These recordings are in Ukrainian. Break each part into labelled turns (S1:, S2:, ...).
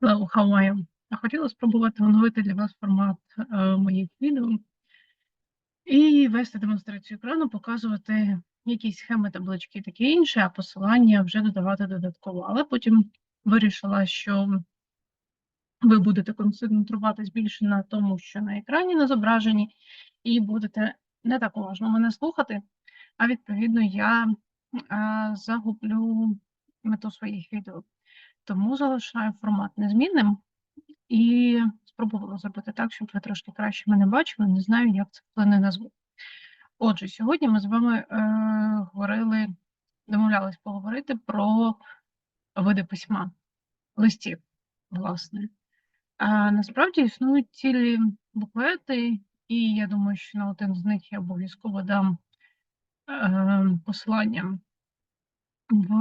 S1: Hello, how are you? Хотіла спробувати оновити для вас формат е, моїх відео і вести демонстрацію екрану, показувати якісь схеми, таблички і таке інше, а посилання вже додавати додатково. Але потім вирішила, що ви будете концентруватись більше на тому, що на екрані на зображенні, і будете не так уважно мене слухати, а відповідно я е, загублю мету своїх відео. Тому залишаю формат незмінним і спробувала зробити так, щоб ви трошки краще мене бачили. Не знаю, як це вплине на звук. Отже, сьогодні ми з вами е, говорили, домовлялись поговорити про види письма, листів, власне. А насправді існують цілі буклети, і я думаю, що на один з них я обов'язково дам е, посилання в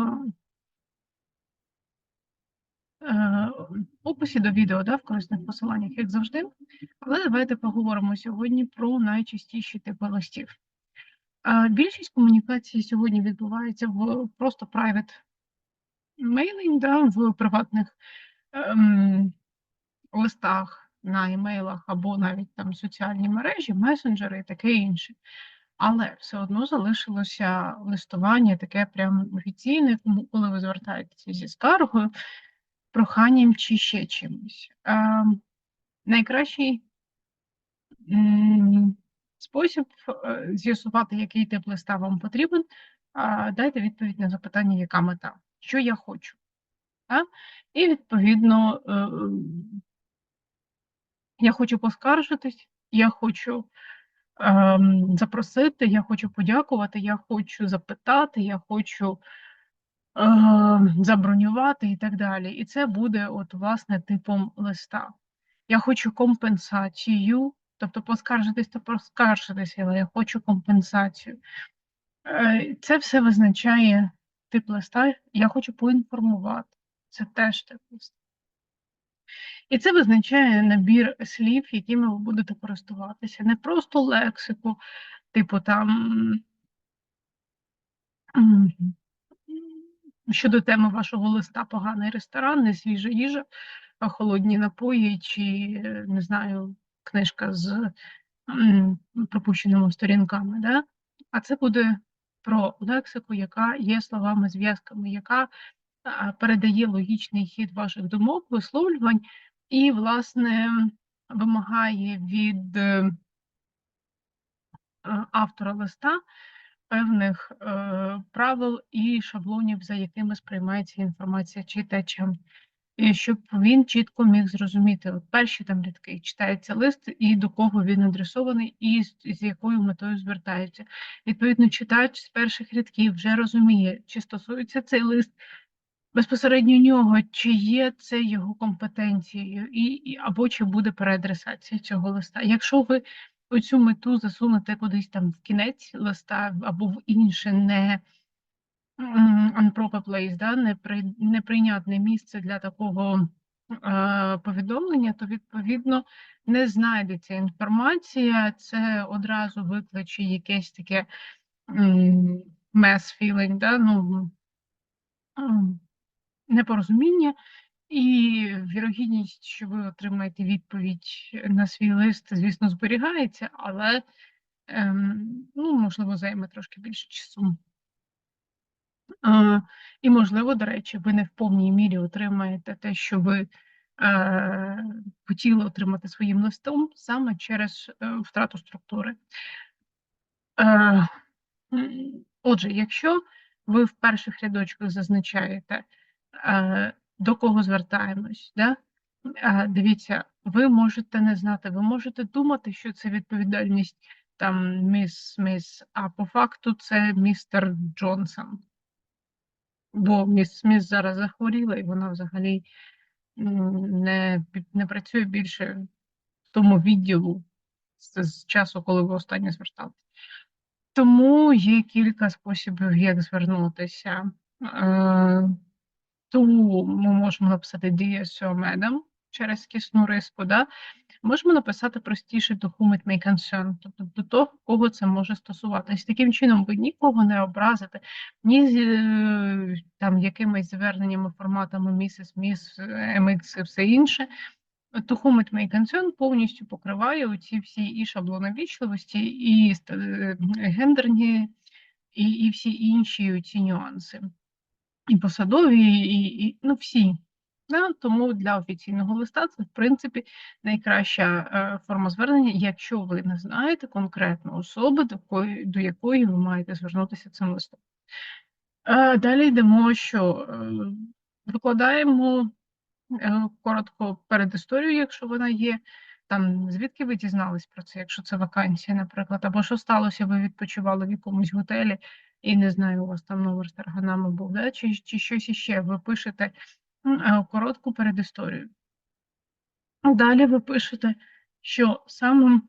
S1: е, описі до відео, да, в корисних посиланнях, як завжди. Але давайте поговоримо сьогодні про найчастіші типи листів. Більшість комунікації сьогодні відбувається в просто private mailing, да, в приватних ем, листах на емейлах або навіть там соціальні мережі, месенджери і таке інше. Але все одно залишилося листування таке прям офіційне, коли ви звертаєтеся зі скаргою, проханням чи ще чимось. Е, найкращий спосіб з'ясувати, який тип листа вам потрібен, дайте відповідь на запитання, яка мета, що я хочу. Так? І відповідно е, я хочу поскаржитись, я хочу ем, запросити, я хочу подякувати, я хочу запитати, я хочу забронювати і так далі. І це буде, от, власне, типом листа. Я хочу компенсацію, тобто поскаржитись, то поскаржитися, але я хочу компенсацію. Е, Це все визначає тип листа. Я хочу поінформувати. Це теж тип листа. І це визначає набір слів, якими ви будете користуватися. Не просто лексику, типу там щодо теми вашого листа поганий ресторан, не свіжа їжа, холодні напої, чи не знаю, книжка з пропущеними сторінками. Да? А це буде про лексику, яка є словами, зв'язками, яка передає логічний хід ваших думок, висловлювань і, власне, вимагає від е, автора листа певних е, правил і шаблонів, за якими сприймається інформація читачем. І щоб він чітко міг зрозуміти от перші там рядки, читається лист, і до кого він адресований, і з, з якою метою звертається. Відповідно, читач з перших рядків вже розуміє, чи стосується цей лист безпосередньо нього, чи є це його компетенцією, і, і або чи буде переадресація цього листа. Якщо ви оцю мету засунете кудись там в кінець листа або в інше не unproper place, да, непри, неприйнятне місце для такого е, повідомлення, то відповідно не знайдеться інформація, це одразу викличе якесь таке mass feeling, да, ну, непорозуміння, і вірогідність, що ви отримаєте відповідь на свій лист, звісно, зберігається, але ем, ну, можливо, займе трошки більше часу. Е, і, можливо, до речі, ви не в повній мірі отримаєте те, що ви е, хотіли отримати своїм листом саме через е, втрату структури. Е, Отже, якщо ви в перших рядочках зазначаєте, е, до кого звертаємось, да? дивіться, ви можете не знати, ви можете думати, що це відповідальність там міс Сміс, а по факту це містер Джонсон бо міс Сміт зараз захворіла, і вона взагалі не не працює більше в тому відділу з, з часу, коли ви останнє зверталися. Тому є кілька способів, як звернутися. Е, Тому ми можемо написати Sir через кисну риску, да? Можемо написати простіше до whom may concern, тобто до того, кого це може стосуватись. Таким чином, ви нікого не образите, ні з е, там якимись зверненнями, форматами місіс, міс, MX і все інше. To whom may concern повністю покриває оці всі і шаблони вічливості, і е, гендерні, і, і всі інші ці нюанси. І посадові, і, і ну всі. Да? Тому для офіційного листа це, в принципі, найкраща е, форма звернення, якщо ви не знаєте конкретну особу, до якої, ви маєте звернутися цим листом. Е, далі йдемо, що е, викладаємо коротко перед історією, якщо вона є. Там звідки ви дізнались про це, якщо це вакансія, наприклад, або що сталося, ви відпочивали в якомусь готелі, і не знаю, у вас там номер з тарганами був, да? чи, чи щось іще. Ви пишете Е, коротку передісторію. Далі ви пишете, що саме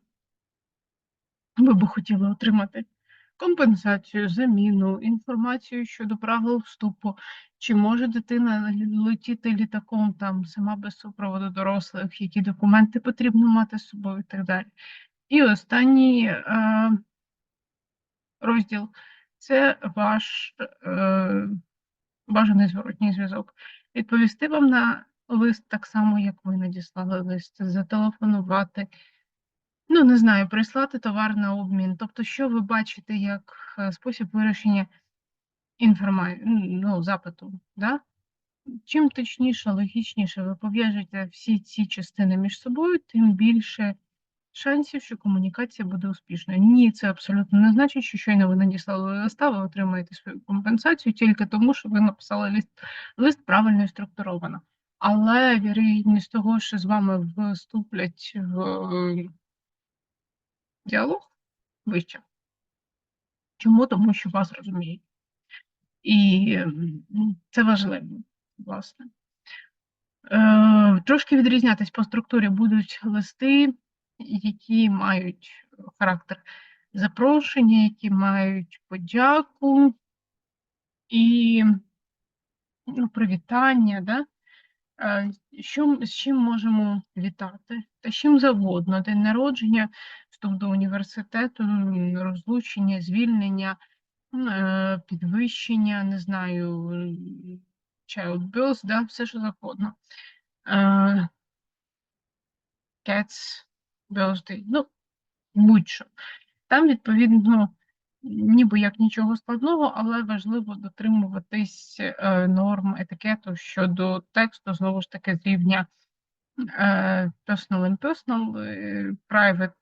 S1: ви би хотіли отримати компенсацію, заміну, інформацію щодо правил вступу, чи може дитина летіти літаком там сама без супроводу дорослих, які документи потрібно мати з собою і так далі. І останній е, розділ це ваш е, бажаний зворотній зв'язок відповісти вам на лист так само, як ви надіслали лист, зателефонувати. Ну, не знаю, прислати товар на обмін. Тобто, що ви бачите як е, спосіб вирішення інформації, ну, запиту. Да? Чим точніше, логічніше ви пов'яжете всі ці частини між собою, тим більше шансів, що комунікація буде успішною. Ні, це абсолютно не значить, що щойно ви надіслали листа, ви отримаєте свою компенсацію тільки тому, що ви написали лист, лист правильно і структуровано. Але вірогідність того, що з вами вступлять в е, діалог вище. Чому? Тому що вас розуміють. І це важливо, власне. Е, Трошки відрізнятись по структурі будуть листи які мають характер запрошення, які мають подяку і ну, привітання. Да? Що, З чим можемо вітати? Та з чим завгодно, день народження, вступ до університету, розлучення, звільнення, е, підвищення, не знаю, child birth, да, все що завгодно. Е, cats, birthday, ну, будь-що. Там, відповідно, ніби як нічого складного, але важливо дотримуватись е, норм етикету щодо тексту, знову ж таки, з рівня е, personal and personal, е, private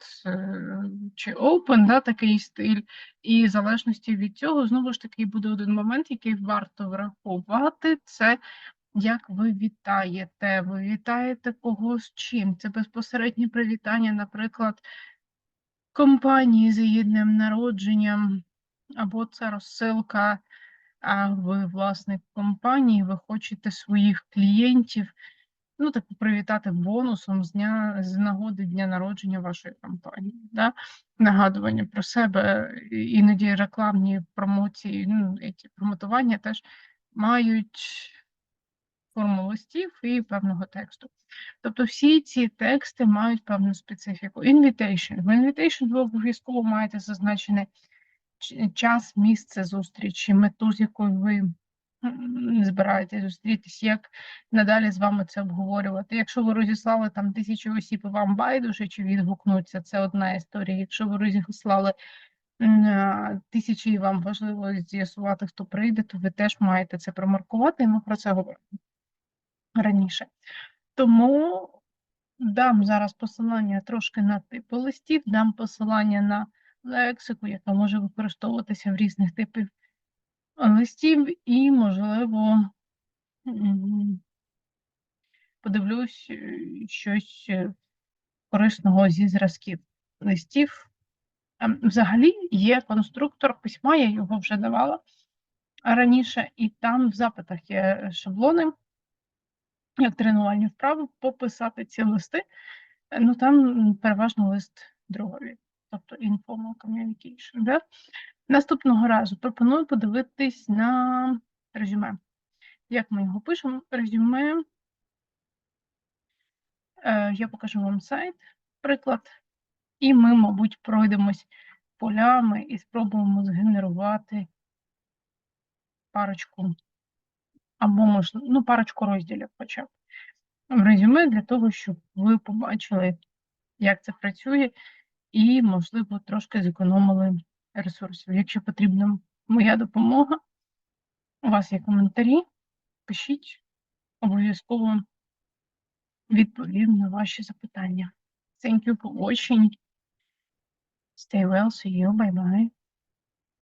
S1: чи open, да, такий стиль. І в залежності від цього, знову ж таки, буде один момент, який варто враховувати, це як ви вітаєте? Ви вітаєте кого з чим? Це безпосереднє привітання, наприклад, компанії з її народженням, або це розсилка, а ви власник компанії, ви хочете своїх клієнтів, ну, так привітати бонусом з дня з нагоди дня народження вашої компанії. Да? Нагадування про себе, іноді рекламні промоції, ну, ці промотування теж мають форму листів і певного тексту. Тобто всі ці тексти мають певну специфіку. Invitation. В invitation ви обов'язково маєте зазначений час, місце зустрічі, мету, з якою ви збираєтесь зустрітись, як надалі з вами це обговорювати. Якщо ви розіслали там тисячу осіб і вам байдуже чи відгукнуться, це одна історія. Якщо ви розіслали тисячі і вам важливо з'ясувати, хто прийде, то ви теж маєте це промаркувати, і ми про це говоримо раніше. Тому дам зараз посилання трошки на типи листів, дам посилання на лексику, яка може використовуватися в різних типів листів, і, можливо, подивлюсь щось корисного зі зразків листів. Взагалі є конструктор письма, я його вже давала раніше, і там в запитах є шаблони як тренувальні вправи, пописати ці листи. Е, ну там переважно лист другові, тобто informal communication. Да? Наступного разу пропоную подивитись на резюме. Як ми його пишемо? Резюме. Е, я покажу вам сайт. приклад, і ми, мабуть, пройдемось полями і спробуємо згенерувати парочку або можливо, ну, парочку розділів хоча б в резюме для того, щоб ви побачили, як це працює, і, можливо, трошки зекономили ресурсів. Якщо потрібна моя допомога, у вас є коментарі, пишіть, обов'язково відповім на ваші запитання. Thank you for watching. Stay well, see you, bye bye.